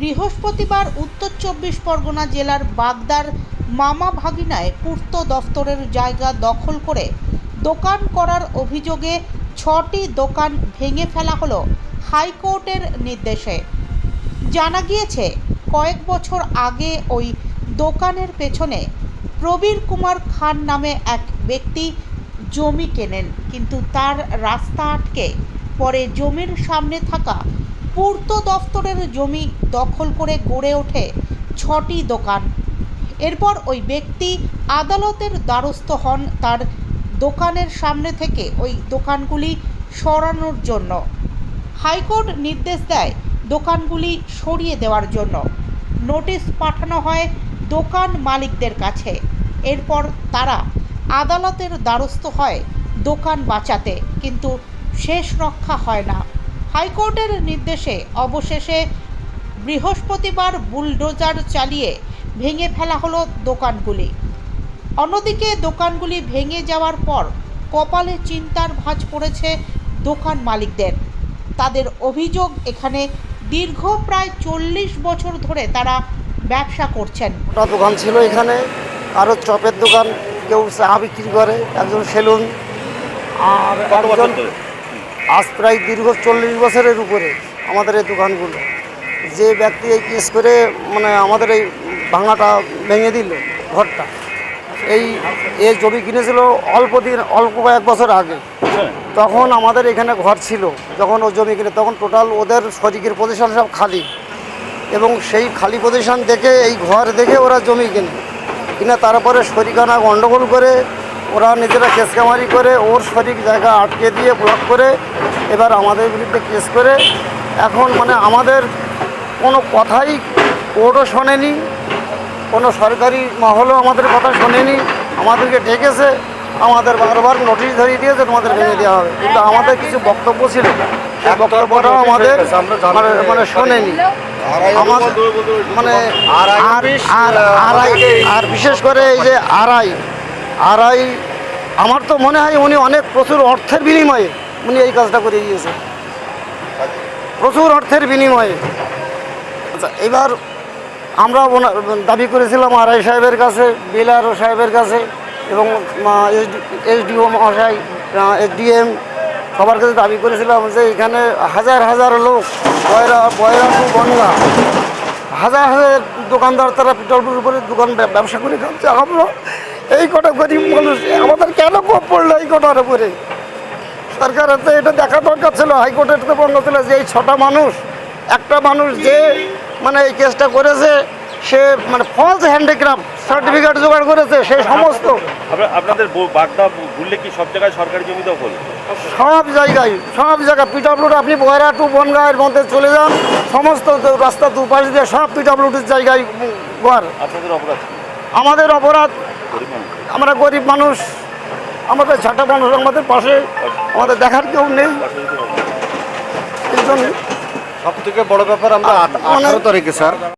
বৃহস্পতিবার উত্তর চব্বিশ পরগনা জেলার বাগদার মামা ভাগিনায় পূর্ত দফতরের জায়গা দখল করে দোকান করার অভিযোগে ছটি দোকান ভেঙে ফেলা হলো হাইকোর্টের নির্দেশে। জানা গিয়েছে, কয়েক বছর আগে ওই দোকানের পেছনে প্রবীর কুমার খান নামে এক ব্যক্তি জমি কেনেন, কিন্তু তার রাস্তা আটকে পরে জমির সামনে থাকা পূর্ত দফতরের জমি দখল করে গড়ে ওঠে ছটি দোকান। এরপর ওই ব্যক্তি আদালতের দ্বারস্থ হন তার দোকানের সামনে থেকে ওই দোকানগুলি সরানোর জন্য। হাইকোর্ট নির্দেশ দেয় দোকানগুলি সরিয়ে দেওয়ার জন্য। নোটিশ পাঠানো হয় দোকান মালিকদের কাছে। এরপর তারা আদালতের দ্বারস্থ হয় দোকান বাঁচাতে, কিন্তু শেষ রক্ষা হয় না। হাইকোর্টের নির্দেশে অবশেষে বৃহস্পতিবার বুলডোজার চালিয়ে ভেঙে ফেলা হলো দোকানগুলি। অন্যদিকে দোকানগুলি ভেঙে যাওয়ার পর কপালে চিন্তার ভাঁজ পড়েছে দোকান মালিকদের। তাদের অভিযোগ এখানে দীর্ঘ প্রায় চল্লিশ বছর ধরে তারা ব্যবসা করছেন। দোকান ছিল এখানে আরও চপের দোকান কেউ চা বিক্রি করে একজন সেলুন আর একজন আজ প্রায় দীর্ঘ চল্লিশ বছরের উপরে আমাদের এই দোকানগুলো। যে ব্যক্তি এই কেস করে মানে আমাদের এই ভাঙাটা ভেঙে দিল ঘরটা, এই এই জমি কিনেছিল অল্প দিন, অল্প কয়েক বছর আগে। তখন আমাদের এখানে ঘর ছিল, যখন ও জমি কিনে, তখন টোটাল ওদের শরিকের পজিশন সব খালি। এবং সেই খালি পজিশন দেখে, এই ঘর দেখে ওরা জমি কিনে। কিনে তারপরে শরিকানা গণ্ডগোল করে ওরা নিজেরা কেস কামারি করে ওর সঠিক জায়গা আটকে দিয়ে ব্লক করে এবার আমাদের বিরুদ্ধে কেস করে। এখন মানে আমাদের কোনো কথাই কোর্টও শোনেনি কোনো সরকারি মহলও আমাদের কথা শোনেনি আমাদেরকে ডেকেছে আমাদের বারবার নোটিশ ধরিয়ে দিয়েছে তোমাদের ভেঙে দেওয়া হবে। কিন্তু আমাদের কিছু বক্তব্য ছিল সেই বক্তব্যটাও আমাদের মানে মানে শোনেনি। আমার মানে আর আর বিশেষ করে এই যে আড়াই আড়াই আমার তো মনে হয় উনি অনেক প্রচুর অর্থের বিনিময়ে উনি এই কাজটা করে দিয়েছে প্রচুর অর্থের বিনিময়ে। আচ্ছা এবার আমরা দাবি করেছিলাম আরআই সাহেবের কাছে বিলারও সাহেবের কাছে এবং এসডিও মহাশয় এসডিএম সবার কাছে দাবি করেছিলাম যে এখানে হাজার হাজার লোক, বয়রা বয়রা টু বনগা হাজার হাজার দোকানদার তারা পেট্রোল উপরে দোকান ব্যবসা করে খাচ্ছে। আমরা এই কটা গরিব মানুষ আমাদের কেন কোপ পড়ল এই কটার উপরে? সরকারের তো এটা দেখা দরকার ছিল হাইকোর্টের তো বন্ধ ছিল যে এই ছটা মানুষ একটা মানুষ যে মানে এই কেসটা করেছে সে মানে ফলস হ্যান্ডিক্রাফট সার্টিফিকেট জোগাড় করেছে সে সমস্ত। আপনাদের ব- বাগদা ঘুরলে কি সব জায়গায় সরকারি জমি দখল সব জায়গায় সব জায়গায় পিডাব্লিউড আপনি বয়রা টু বনগাঁয়ের মধ্যে চলে যান সমস্ত রাস্তা দুপাশ দিয়ে সব পিডাব্লিউডির জায়গায় ঘর আপনাদের অপরাধ আমাদের অপরাধ। আমরা গরিব মানুষ আমাদের ছাটা মানুষ আমাদের পাশে আমাদের দেখার কেউ নেই। এই জন্য সব থেকে বড় ব্যাপার আমরা আঠারো তারিখে স্যার